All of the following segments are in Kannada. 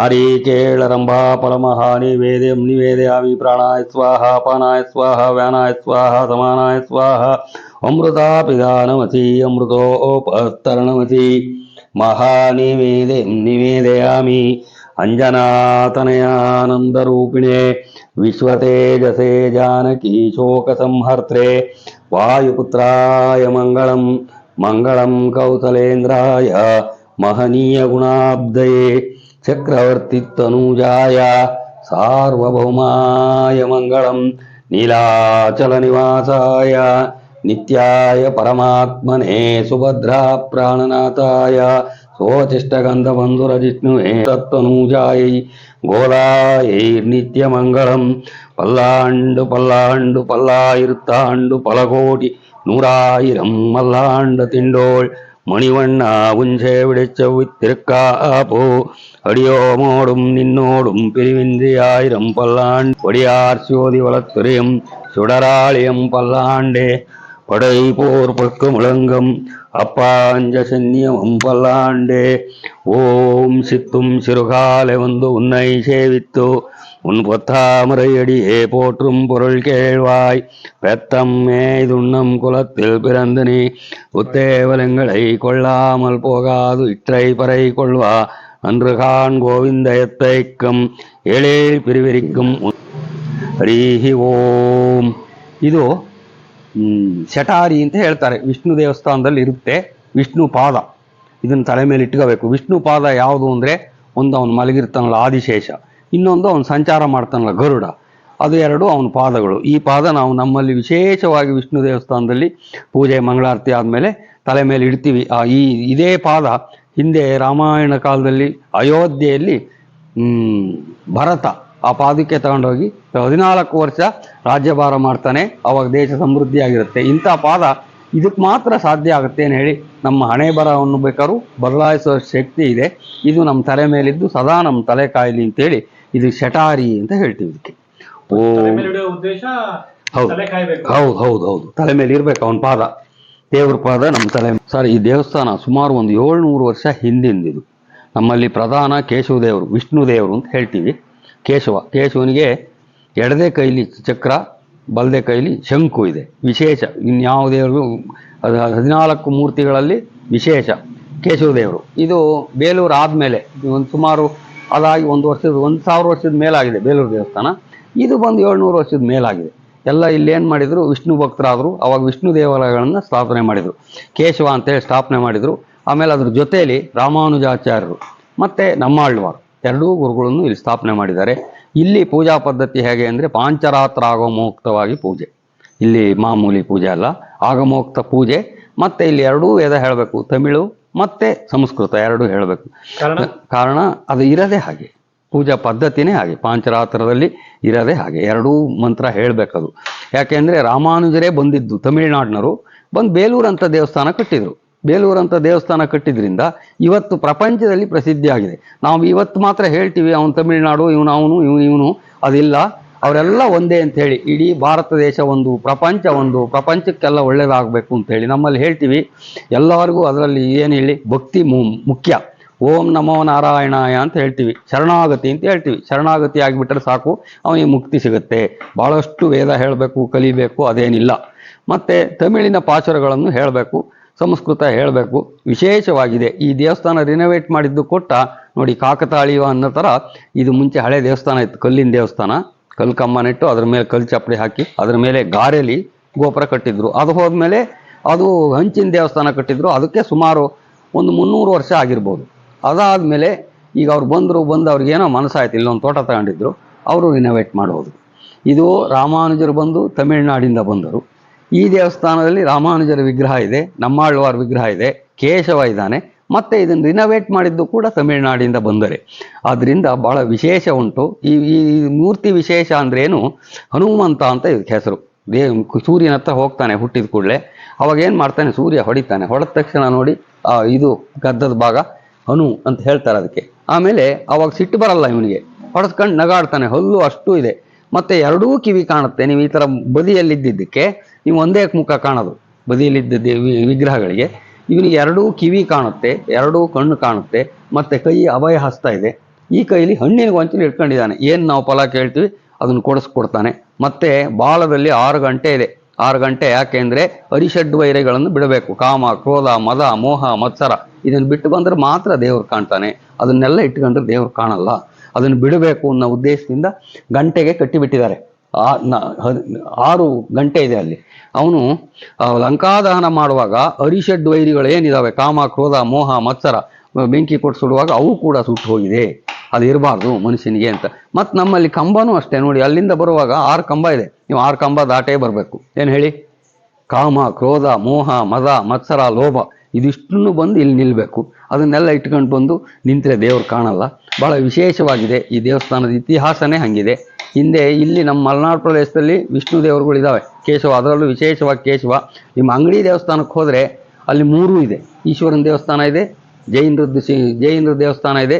నారీకేళరంభాఫలమహాని వేదేం నివేదయామి ప్రాణాయ స్వాహ పానాయ స్వాహ వ్యానాయ స్వాహ సమానాయ స్వాహ అమృతాపిదానమసి అమృతోపస్తరణమసి మహానివేదే నివేదయామి అంజనాతనయానందరూపిణే విశ్వతేజసే జానకీ శోకసంహర్త్రే వాయుపుత్రాయ మంగళం మంగళం కౌసలేంద్రాయ మహనీయగుణాబ్దయే చక్రవర్తిత్తనూజాయ సార్వభౌమాయ మంగళం నీలాచలనివాసాయ నిత్యాయ పరమాత్మనే సుభద్రా ప్రాణనాథాయ శోచిష్టగంధబంధురజిష్ణువే తత్వనూజాయై గోలాయైర్నిత్యమంగళం పల్లాండు పల్లాండు పల్లాయిరుత్తాండు పలకోటి నూరాయిరం మల్లాండ తిండోళ్ திண்டோள் மணிவண்ணா உஞ்சே விடைச்சவித்திருக்காப்போ அடியோமோடும் நின்னோடும் பிரிவின்றி ஆயிரம் பல்லாண்டு. ஒடியார் சோதி வளத்துறையும் சுடராளியம் பல்லாண்டே. படை போர் பக்கு முழங்கம் அப்பாஞ்ச சென்னியமும் பல்லாண்டே. ஓம் சித்தும் சிறுகாலை வந்து உன்னை சேவித்தோ. உன் பொத்தாமரையடியே போற்றும் பொருள் கேழ்வாய் பெத்தம் மேய்துண்ணம் குலத்தில் பிறந்து நீ உத்தேவலங்களை கொள்ளாமல் போகாது இற்றை பறை கொள்வா அன்று கான் கோவிந்தயத்தைக்கும் ஏழேழ் பிரிவிரிக்கும் ಹರಿ ಓಂ ಇದು ಹ್ಮ್, ಶಟಾರಿ ಅಂತ ಹೇಳ್ತಾರೆ ವಿಷ್ಣು ದೇವಸ್ಥಾನದಲ್ಲಿ ಇರುತ್ತೆ ವಿಷ್ಣು ಪಾದ ಇದನ್ನ ತಲೆ ಮೇಲೆ ಇಟ್ಕೋಬೇಕು ವಿಷ್ಣು ಪಾದ ಯಾವುದು ಅಂದ್ರೆ ಒಂದು ಅವನು ಮಲಗಿರ್ತಾನಲ್ಲ ಆದಿಶೇಷ ಇನ್ನೊಂದು ಅವನು ಸಂಚಾರ ಮಾಡ್ತಾನಲ್ಲ ಗರುಡ. ಅದು ಎರಡು ಅವನ ಪಾದಗಳು. ಈ ಪಾದ ನಾವು ನಮ್ಮಲ್ಲಿ ವಿಶೇಷವಾಗಿ ವಿಷ್ಣು ದೇವಸ್ಥಾನದಲ್ಲಿ ಪೂಜೆ, ಮಂಗಳಾರತಿ ಆದಮೇಲೆ ತಲೆ ಮೇಲೆ ಇಡ್ತೀವಿ. ಆ ಈ ಇದೇ ಪಾದ ಹಿಂದೆ ರಾಮಾಯಣ ಕಾಲದಲ್ಲಿ ಅಯೋಧ್ಯೆಯಲ್ಲಿ ಭರತ ಆ ಪಾದಕ್ಕೆ ತಗೊಂಡೋಗಿ ಹದಿನಾಲ್ಕು ವರ್ಷ ರಾಜ್ಯಭಾರ ಮಾಡ್ತಾನೆ. ಅವಾಗ ದೇಶ ಸಮೃದ್ಧಿಯಾಗಿರುತ್ತೆ. ಇಂಥ ಪಾದ ಇದಕ್ಕೆ ಮಾತ್ರ ಸಾಧ್ಯ ಆಗುತ್ತೆ ಅಂತ ಹೇಳಿ, ನಮ್ಮ ಹಣೆ ಬರವನ್ನು ಬೇಕಾದ್ರೂ ಬದಲಾಯಿಸುವ ಶಕ್ತಿ ಇದೆ. ಇದು ನಮ್ಮ ತಲೆ ಮೇಲಿದ್ದು ಸದಾ ನಮ್ಮ ತಲೆ ಕಾಯಿಲಿ ಅಂತೇಳಿ ಇದು ಶಟಾರಿ ಅಂತ ಹೇಳ್ತೀವಿ ಇದಕ್ಕೆ. ಓ. ಹೌದು. ಹೌದು ಹೌದು ಹೌದು. ತಲೆ ಮೇಲೆ ಇರ್ಬೇಕು ಅವನ ಪಾದ. ದೇವ್ರ ಪಾದ ನಮ್ಮ ತಲೆ ಸರ್ ಈ ದೇವಸ್ಥಾನ ಸುಮಾರು ಒಂದು ಏಳ್ನೂರು ವರ್ಷ ಹಿಂದಿಂದಿದು ನಮ್ಮಲ್ಲಿ ಪ್ರಧಾನ ಕೇಶವ ದೇವರು ವಿಷ್ಣು ದೇವರು ಅಂತ ಹೇಳ್ತೀವಿ. ಕೇಶವ ಕೇಶವನಿಗೆ ಎಡದೆ ಕೈಲಿ ಚಕ್ರ ಬಲದೆ ಕೈಲಿ ಶಂಕು ಇದೆ. ವಿಶೇಷ. ಇನ್ಯಾವ ದೇವರು ಹದಿನಾಲ್ಕು ಮೂರ್ತಿಗಳಲ್ಲಿ ವಿಶೇಷ ಕೇಶವ ದೇವರು ಇದು ಬೇಲೂರು ಆದಮೇಲೆ ಒಂದು ಸುಮಾರು ಅದಾಗಿ ಒಂದು ವರ್ಷದ, ಒಂದು ಸಾವಿರ ವರ್ಷದ ಮೇಲಾಗಿದೆ ಬೇಲೂರು ದೇವಸ್ಥಾನ. ಇದು ಬಂದು ಏಳ್ನೂರು ವರ್ಷದ ಮೇಲಾಗಿದೆ. ಎಲ್ಲ ಇಲ್ಲಿ ಏನು ಮಾಡಿದ್ರು? ವಿಷ್ಣು ಭಕ್ತರಾದರು. ಅವಾಗ ವಿಷ್ಣು ದೇವಾಲಯಗಳನ್ನು ಸ್ಥಾಪನೆ ಮಾಡಿದರು. ಕೇಶವ ಅಂತೇಳಿ ಸ್ಥಾಪನೆ ಮಾಡಿದರು. ಆಮೇಲೆ ಅದ್ರ ಜೊತೆಯಲ್ಲಿ ರಾಮಾನುಜಾಚಾರ್ಯರು ಮತ್ತು ನಮ್ಮಾಳ್ವಾರ್ ಎರಡೂ ಗುರುಗಳನ್ನು ಇಲ್ಲಿ ಸ್ಥಾಪನೆ ಮಾಡಿದ್ದಾರೆ. ಇಲ್ಲಿ ಪೂಜಾ ಪದ್ಧತಿ ಹೇಗೆ ಅಂದರೆ ಪಾಂಚರಾತ್ರ ಆಗಮೋಕ್ತವಾಗಿ ಪೂಜೆ. ಇಲ್ಲಿ ಮಾಮೂಲಿ ಪೂಜೆ ಅಲ್ಲ, ಆಗಮೋಕ್ತ ಪೂಜೆ. ಮತ್ತು ಇಲ್ಲಿ ಎರಡೂ ವೇದ ಹೇಳಬೇಕು. ತಮಿಳು ಮತ್ತೆ ಸಂಸ್ಕೃತ ಎರಡು ಹೇಳಬೇಕು. ಕಾರಣ? ಕಾರಣ ಅದು ಇರದೇ ಹಾಗೆ. ಪೂಜಾ ಪದ್ಧತಿನೇ ಹಾಗೆ. ಪಾಂಚರಾತ್ರದಲ್ಲಿ ಇರದೇ ಹಾಗೆ. ಎರಡೂ ಮಂತ್ರ ಹೇಳಬೇಕದು. ಯಾಕೆಂದ್ರೆ ರಾಮಾನುಜರೇ ಬಂದಿದ್ದು ತಮಿಳುನಾಡಿನವರು. ಬಂದು ಬೇಲೂರು ಅಂತ ದೇವಸ್ಥಾನ ಕಟ್ಟಿದ್ರು. ಬೇಲೂರು ಅಂತ ದೇವಸ್ಥಾನ ಕಟ್ಟಿದ್ರಿಂದ ಇವತ್ತು ಪ್ರಪಂಚದಲ್ಲಿ ಪ್ರಸಿದ್ಧಿಯಾಗಿದೆ. ನಾವು ಇವತ್ತು ಮಾತ್ರ ಹೇಳ್ತೀವಿ ಅವನು ತಮಿಳುನಾಡು ಇವನು ಅವನು ಇವನು ಇವನು. ಅದಿಲ್ಲ. ಅವರೆಲ್ಲ ಒಂದೇ ಅಂತ ಹೇಳಿ, ಇಡೀ ಭಾರತ ದೇಶ ಒಂದು, ಪ್ರಪಂಚ ಒಂದು, ಪ್ರಪಂಚಕ್ಕೆಲ್ಲ ಒಳ್ಳೇದಾಗಬೇಕು ಅಂತ ಹೇಳಿ ನಮ್ಮಲ್ಲಿ ಹೇಳ್ತೀವಿ. ಎಲ್ಲರಿಗೂ ಅದರಲ್ಲಿ ಏನು ಹೇಳಿ, ಭಕ್ತಿ ಮುಖ್ಯ. ಓಂ ನಮೋ ನಾರಾಯಣಾಯ ಅಂತ ಹೇಳ್ತೀವಿ. ಶರಣಾಗತಿ ಅಂತ ಹೇಳ್ತೀವಿ. ಶರಣಾಗತಿ ಆಗಿಬಿಟ್ರೆ ಸಾಕು, ಅವನಿಗೆ ಮುಕ್ತಿ ಸಿಗುತ್ತೆ. ಭಾಳಷ್ಟು ವೇದ ಹೇಳಬೇಕು, ಕಲಿಬೇಕು, ಅದೇನಿಲ್ಲ. ಮತ್ತು ತಮಿಳಿನ ಪಾಚರಗಳನ್ನು ಹೇಳಬೇಕು, ಸಂಸ್ಕೃತ ಹೇಳಬೇಕು. ವಿಶೇಷವಾಗಿದೆ, ಈ ದೇವಸ್ಥಾನ ರಿನೋವೇಟ್ ಮಾಡಿದ್ದು ಕೊಟ್ಟ, ನೋಡಿ ಕಾಕತಾಳೀಯ ಅನ್ನೋ ಥರ ಇದು ಮುಂಚೆ ಹಳೆ ದೇವಸ್ಥಾನ ಇತ್ತು, ಕಲ್ಲಿನ ದೇವಸ್ಥಾನ. ಕಲ್ಲು ನೆಟ್ಟು ಅದ್ರ ಮೇಲೆ ಕಲ್ಲು ಚಪ್ಪಡಿ ಹಾಕಿ ಅದ್ರ ಮೇಲೆ ಗಾರೆಲಿ ಗೋಪುರ ಕಟ್ಟಿದ್ರು. ಅದು ಹೋದ್ಮೇಲೆ ಅದು ಹಂಚಿನ ದೇವಸ್ಥಾನ ಕಟ್ಟಿದ್ರು. ಅದಕ್ಕೆ ಸುಮಾರು ಒಂದು ಮುನ್ನೂರು ವರ್ಷ ಆಗಿರ್ಬೋದು. ಅದಾದಮೇಲೆ ಈಗ ಅವ್ರು ಬಂದರು, ಬಂದು ಅವ್ರಿಗೇನೋ ಮನಸ್ಸಾಯ್ತು. ಇಲ್ಲೊಂದು ತೋಟ ತಗೊಂಡಿದ್ರು. ಅವರು ರಿನೋವೇಟ್ ಮಾಡೋದು ಇದು ರಾಮಾನುಜರು ಬಂದು ತಮಿಳುನಾಡಿಂದ ಬಂದರು. ಈ ದೇವಸ್ಥಾನದಲ್ಲಿ ರಾಮಾನುಜರ ವಿಗ್ರಹ ಇದೆ. ನಮ್ಮಾಳ್ವಾರ್ ವಿಗ್ರಹ ಇದೆ. ಕೇಶವ ಇದ್ದಾನೆ. ಮತ್ತೆ ಇದನ್ನು ರಿನೋವೇಟ್ ಮಾಡಿದ್ದು ಕೂಡ ತಮಿಳುನಾಡಿಂದ ಬಂದರೆ. ಆದ್ದರಿಂದ ಭಾಳ ವಿಶೇಷ ಉಂಟು. ಈ ಈ ಮೂರ್ತಿ ವಿಶೇಷ ಅಂದ್ರೇನು ಹನುಮಂತ ಅಂತ ಇದಕ್ಕೆ ಹೆಸರು. ದೇ, ಸೂರ್ಯನ ಹತ್ರ ಹೋಗ್ತಾನೆ ಹುಟ್ಟಿದ ಕೂಡಲೇ. ಅವಾಗ ಏನು ಮಾಡ್ತಾನೆ? ಸೂರ್ಯ ಹೊಡಿತಾನೆ. ಹೊಡೆದ ತಕ್ಷಣ ನೋಡಿ ಇದು ಗದ್ದದ ಭಾಗ ಹನು ಅಂತ ಹೇಳ್ತಾರೆ ಅದಕ್ಕೆ. ಆಮೇಲೆ ಅವಾಗ ಸಿಟ್ಟು ಬರಲ್ಲ ಇವನಿಗೆ. ಹೊಡೆಸ್ಕೊಂಡು ನಗಾಡ್ತಾನೆ. ಹಲ್ಲು ಅಷ್ಟು ಇದೆ. ಮತ್ತೆ ಎರಡೂ ಕಿವಿ ಕಾಣುತ್ತೆ. ನೀವು ಈ ಥರ ಬದಿಯಲ್ಲಿದ್ದಿದ್ದಕ್ಕೆ, ನೀವು ಒಂದೇ ಮುಖ ಕಾಣೋದು. ಬದಿಯಲ್ಲಿದ್ದ ವಿಗ್ರಹಗಳಿಗೆ. ಇವನಿಗೆ ಎರಡೂ ಕಿವಿ ಕಾಣುತ್ತೆ, ಎರಡೂ ಕಣ್ಣು ಕಾಣುತ್ತೆ, ಮತ್ತೆ ಕೈ ಅಭಯ ಹಸ್ತ ಇದೆ. ಈ ಕೈಲಿ ಹಣ್ಣಿನ ಗೊಂಚಲು ಇಟ್ಕೊಂಡಿದ್ದಾನೆ. ಏನು ನಾವು ಫಲ ಕೇಳ್ತೀವಿ? ಅದನ್ನು ಕೊಡಿಸ್ಕೊಡ್ತಾನೆ. ಮತ್ತೆ ಬಾಲದಲ್ಲಿ ಆರು ಗಂಟೆ ಇದೆ. ಆರು ಗಂಟೆ ಯಾಕೆ ಅಂದರೆ ಅರಿಷಡ್ ವೈರಗಳನ್ನು ಬಿಡಬೇಕು. ಕಾಮ, ಕ್ರೋಧ, ಮದ, ಮೋಹ, ಮತ್ಸರ. ಇದನ್ನು ಬಿಟ್ಟು ಬಂದ್ರೆ ಮಾತ್ರ ದೇವ್ರು ಕಾಣ್ತಾನೆ. ಅದನ್ನೆಲ್ಲ ಇಟ್ಕೊಂಡ್ರೆ ದೇವ್ರು ಕಾಣಲ್ಲ. ಅದನ್ನು ಬಿಡಬೇಕು ಅನ್ನೋ ಉದ್ದೇಶದಿಂದ ಗಂಟೆಗೆ ಕಟ್ಟಿಬಿಟ್ಟಿದ್ದಾರೆ. ಆರು ಗಂಟೆ ಇದೆ ಅಲ್ಲಿ. ಅವನು ಲಂಕಾದಹನ ಮಾಡುವಾಗ ಅರಿಷಡ್ ವೈರಿಗಳು ಏನಿದಾವೆ ಕಾಮ, ಕ್ರೋಧ, ಮೋಹ, ಮತ್ಸರ, ಬೆಂಕಿ ಕೊಟ್ಟು ಸುಡುವಾಗ ಅವು ಕೂಡ ಸುಟ್ಟು ಹೋಗಿದೆ. ಅದು ಇರಬಾರ್ದು ಮನುಷ್ಯನಿಗೆ ಅಂತ. ಮತ್ತು ನಮ್ಮಲ್ಲಿ ಕಂಬನೂ ಅಷ್ಟೇ. ನೋಡಿ, ಅಲ್ಲಿಂದ ಬರುವಾಗ ಆರು ಕಂಬ ಇದೆ. ನೀವು ಆರು ಕಂಬ ದಾಟೇ ಬರಬೇಕು. ಏನು ಹೇಳಿ? ಕಾಮ, ಕ್ರೋಧ, ಮೋಹ, ಮದ, ಮತ್ಸರ, ಲೋಭ, ಇದಿಷ್ಟನ್ನು ಬಂದು ಇಲ್ಲಿ ನಿಲ್ಲಬೇಕು ಅದನ್ನೆಲ್ಲ ಇಟ್ಕೊಂಡು ಬಂದು ನಿಂತರೆ ದೇವ್ರು ಕಾಣಲ್ಲ. ಭಾಳ ವಿಶೇಷವಾಗಿದೆ ಈ ದೇವಸ್ಥಾನದ ಇತಿಹಾಸನೇ ಹಾಗಿದೆ. ಹಿಂದೆ ಇಲ್ಲಿ ನಮ್ಮ ಮಲೆನಾಡು ಪ್ರದೇಶದಲ್ಲಿ ವಿಷ್ಣು ದೇವರುಗಳಿದ್ದಾವೆ ಕೇಶವ, ಅದರಲ್ಲೂ ವಿಶೇಷವಾಗಿ ಕೇಶವ. ನಿಮ್ಮ ಅಂಗಡಿ ದೇವಸ್ಥಾನಕ್ಕೆ ಹೋದರೆ ಅಲ್ಲಿ ಮೂರೂ ಇದೆ. ಈಶ್ವರನ ದೇವಸ್ಥಾನ ಇದೆ, ಜೈನರದ್ದು ಜೈನರ ದೇವಸ್ಥಾನ ಇದೆ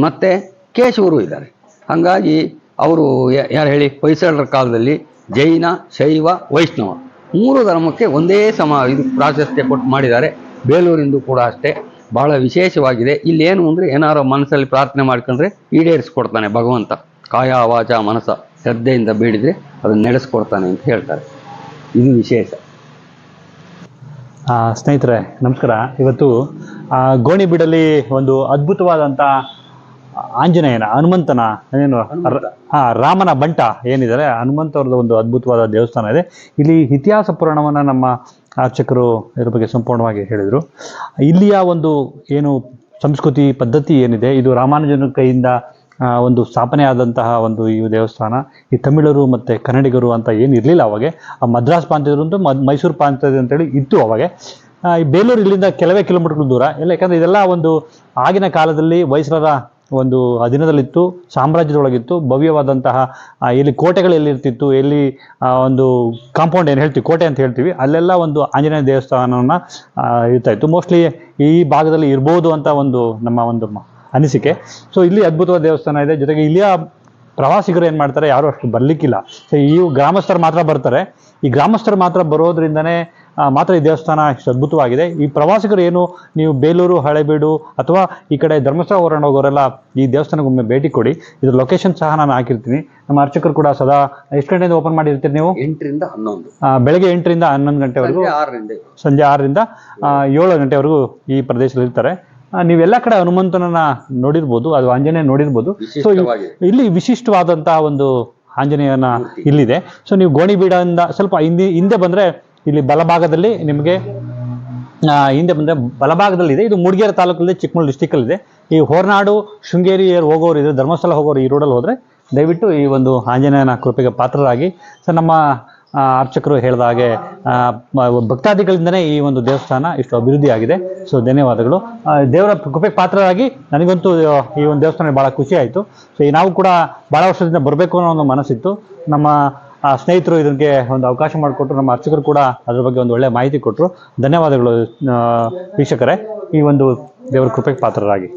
ಮತ್ತು ಕೇಶವರು ಇದ್ದಾರೆ. ಹಾಗಾಗಿ ಅವರು ಯಾರು ಹೇಳಿ? ಹೊಯ್ಸಳರ ಕಾಲದಲ್ಲಿ ಜೈನ, ಶೈವ, ವೈಷ್ಣವ ಮೂರು ಧರ್ಮಕ್ಕೆ ಒಂದೇ ಸಮ ಇದು ಪ್ರಾಶಸ್ತ್ಯ ಕೊಟ್ಟು ಮಾಡಿದ್ದಾರೆ. ಬೇಲೂರಿಂದು ಕೂಡ ಅಷ್ಟೇ. ಬಹಳ ವಿಶೇಷವಾಗಿದೆ. ಇಲ್ಲಿ ಏನು ಅಂದರೆ ಏನಾರೋ ಮನಸ್ಸಲ್ಲಿ ಪ್ರಾರ್ಥನೆ ಮಾಡ್ಕೊಂಡ್ರೆ ಈಡೇರಿಸ್ಕೊಡ್ತಾನೆ ಭಗವಂತ. ಕಾಯ ವಾಚ ಮನಸ ಶ್ರದ್ಧೆಯಿಂದ ಬೇಡಿದರೆ ಅದನ್ನು ನಡೆಸ್ಕೊಡ್ತಾನೆ ಅಂತ ಹೇಳ್ತಾರೆ. ಇದು ವಿಶೇಷ. ಆ, ಸ್ನೇಹಿತರೆ ನಮಸ್ಕಾರ. ಇವತ್ತು ಆ, ಗೋಣಿಬೀಡಲ್ಲಿ ಒಂದು ಅದ್ಭುತವಾದಂಥ ಆಂಜನೇಯನ ಹನುಮಂತನ ಏನು ಹಾ ರಾಮನ ಬಂಟ ಏನಿದ್ದಾರೆ ಹನುಮಂತ ಅವ್ರದ್ದು ಒಂದು ಅದ್ಭುತವಾದ ದೇವಸ್ಥಾನ ಇದೆ. ಇಲ್ಲಿ ಇತಿಹಾಸ ಪುರಾಣವನ್ನು ನಮ್ಮ ಅರ್ಚಕರು ಇದ್ರ ಬಗ್ಗೆ ಸಂಪೂರ್ಣವಾಗಿ ಹೇಳಿದರು. ಇಲ್ಲಿಯ ಒಂದು ಏನು ಸಂಸ್ಕೃತಿ ಪದ್ಧತಿ ಏನಿದೆ ಇದು ರಾಮಾನುಜನ ಕೈಯಿಂದ ಒಂದು ಸ್ಥಾಪನೆ ಆದಂತಹ ಒಂದು ಈ ದೇವಸ್ಥಾನ, ಈ ತಮಿಳರು ಮತ್ತು ಕನ್ನಡಿಗರು ಅಂತ ಏನು ಇರಲಿಲ್ಲ ಅವಾಗೆ. ಆ ಮದ್ರಾಸ್ ಪ್ರಾಂತ್ಯದರು ಅಂತ ಮೈಸೂರು ಪ್ರಾಂತ್ಯದ ಅಂತೇಳಿ ಇತ್ತು ಅವಾಗೆ. ಈ ಬೇಲೂರು ಇಲ್ಲಿಂದ ಕೆಲವೇ ಕಿಲೋಮೀಟರ್ಗಳು ದೂರ. ಇಲ್ಲ, ಯಾಕಂದರೆ ಇದೆಲ್ಲ ಒಂದು ಆಗಿನ ಕಾಲದಲ್ಲಿ ವೈಸರರ ಒಂದು ಅಧೀನದಲ್ಲಿತ್ತು ಸಾಮ್ರಾಜ್ಯದೊಳಗಿತ್ತು, ಭವ್ಯವಾದಂತಹ ಎಲ್ಲಿ ಕೋಟೆಗಳು ಎಲ್ಲಿರ್ತಿತ್ತು ಎಲ್ಲಿ ಒಂದು ಕಾಂಪೌಂಡ್ ಏನು ಹೇಳ್ತೀವಿ, ಕೋಟೆ ಅಂತ ಹೇಳ್ತೀವಿ, ಅಲ್ಲೆಲ್ಲ ಒಂದು ಆಂಜನೇಯ ದೇವಸ್ಥಾನವನ್ನು ಇರ್ತಾ ಇತ್ತು. ಮೋಸ್ಟ್ಲಿ ಈ ಭಾಗದಲ್ಲಿ ಇರ್ಬೋದು ಅಂತ ಒಂದು ನಮ್ಮ ಒಂದು ಅನಿಸಿಕೆ. ಸೊ ಇಲ್ಲಿ ಅದ್ಭುತವಾದ ದೇವಸ್ಥಾನ ಇದೆ. ಜೊತೆಗೆ ಇಲ್ಲಿಯ ಪ್ರವಾಸಿಗರು ಏನು ಮಾಡ್ತಾರೆ? ಯಾರು ಅಷ್ಟು ಬರ್ಲಿಕ್ಕಿಲ್ಲ. ಸೊ ಈ ಗ್ರಾಮಸ್ಥರು ಮಾತ್ರ ಬರ್ತಾರೆ. ಈ ಗ್ರಾಮಸ್ಥರು ಮಾತ್ರ ಬರೋದ್ರಿಂದನೇ ಮಾತ್ರ ಈ ದೇವಸ್ಥಾನ ಇಷ್ಟು ಅದ್ಭುತವಾಗಿದೆ. ಈ ಪ್ರವಾಸಿಗರು ಏನು? ನೀವು ಬೇಲೂರು ಹಳೆಬೀಡು ಅಥವಾ ಈ ಕಡೆ ಧರ್ಮಸ್ಥಳ ಹೊರಣ ಹೋಗೋರೆಲ್ಲ ಈ ದೇವಸ್ಥಾನಕ್ಕೊಮ್ಮೆ ಭೇಟಿ ಕೊಡಿ. ಇದ್ರ ಲೊಕೇಶನ್ ಸಹ ನಾನು ಹಾಕಿರ್ತೀನಿ. ನಮ್ಮ ಅರ್ಚಕರು ಕೂಡ ಸದಾ ಎಷ್ಟು ಗಂಟೆಯಿಂದ ಓಪನ್ ಮಾಡಿರ್ತೀರಿ ನೀವು? ಎಂಟರಿಂದ ಹನ್ನೊಂದು. ಬೆಳಗ್ಗೆ ಎಂಟರಿಂದ ಹನ್ನೊಂದು ಗಂಟೆವರೆಗೂ ಸಂಜೆ ಆರರಿಂದ. ಸಂಜೆ ಆರರಿಂದ ಆ, ಏಳು ಗಂಟೆವರೆಗೂ ಈ ಪ್ರದೇಶದಲ್ಲಿ ಇರ್ತಾರೆ ನೀವೆಲ್ಲ ಕಡೆ ಹನುಮಂತನನ್ನ ನೋಡಿರ್ಬೋದು ಅದು ಆಂಜನೇಯ ನೋಡಿರ್ಬೋದು. ಸೊ ಇಲ್ಲಿ ವಿಶಿಷ್ಟವಾದಂತಹ ಒಂದು ಆಂಜನೇಯನ ಇಲ್ಲಿದೆ. ಸೊ ನೀವು ಗೋಣಿಬೀಡದಿಂದ ಸ್ವಲ್ಪ ಹಿಂದೆ ಹಿಂದೆ ಬಂದ್ರೆ ಇಲ್ಲಿ ಬಲಭಾಗದಲ್ಲಿ ನಿಮಗೆ ಆ, ಹಿಂದೆ ಬಂದ್ರೆ ಬಲಭಾಗದಲ್ಲಿ ಇದೆ ಇದು ಮೂಡಿಗೆರೆ ತಾಲೂಕಲ್ಲಿ ಚಿಕ್ಕಮಗಳೂರು ಡಿಸ್ಟಿಕ್ ಇದೆ ಈ ಹೊರನಾಡು ಶೃಂಗೇರಿ ಹೋಗೋರು ಇದ್ರೆ ಧರ್ಮಸ್ಥಳ ಹೋಗೋರು ಈ ರೋಡಲ್ಲಿ ಹೋದ್ರೆ ದಯವಿಟ್ಟು ಈ ಒಂದು ಆಂಜನೇಯನ ಕೃಪೆಗೆ ಪಾತ್ರರಾಗಿ. ಸೊ ನಮ್ಮ ಅರ್ಚಕರು ಹೇಳಿದ ಹಾಗೆ ಭಕ್ತಾದಿಗಳಿಂದನೇ ಈ ಒಂದು ದೇವಸ್ಥಾನ ಇಷ್ಟು ಅಭಿವೃದ್ಧಿ ಆಗಿದೆ. ಸೊ, ಧನ್ಯವಾದಗಳು. ದೇವರ ಕೃಪೆಗೆ ಪಾತ್ರರಾಗಿ ನನಗಂತೂ ಈ ಒಂದು ದೇವಸ್ಥಾನ ಭಾಳ ಖುಷಿ ಆಯಿತು. ಸೊ, ಈ ನಾವು ಕೂಡ ಭಾಳ ವರ್ಷದಿಂದ ಬರಬೇಕು ಅನ್ನೋ ಒಂದು ಮನಸ್ಸಿತ್ತು. ನಮ್ಮ ಸ್ನೇಹಿತರು ಇದಕ್ಕೆ ಒಂದು ಅವಕಾಶ ಮಾಡಿಕೊಟ್ರು. ನಮ್ಮ ಅರ್ಚಕರು ಕೂಡ ಅದ್ರ ಬಗ್ಗೆ ಒಂದು ಒಳ್ಳೆಯ ಮಾಹಿತಿ ಕೊಟ್ಟರು ಧನ್ಯವಾದಗಳು ವೀಕ್ಷಕರೇ. ಈ ಒಂದು ದೇವರ ಕೃಪೆಗೆ ಪಾತ್ರರಾಗಿ.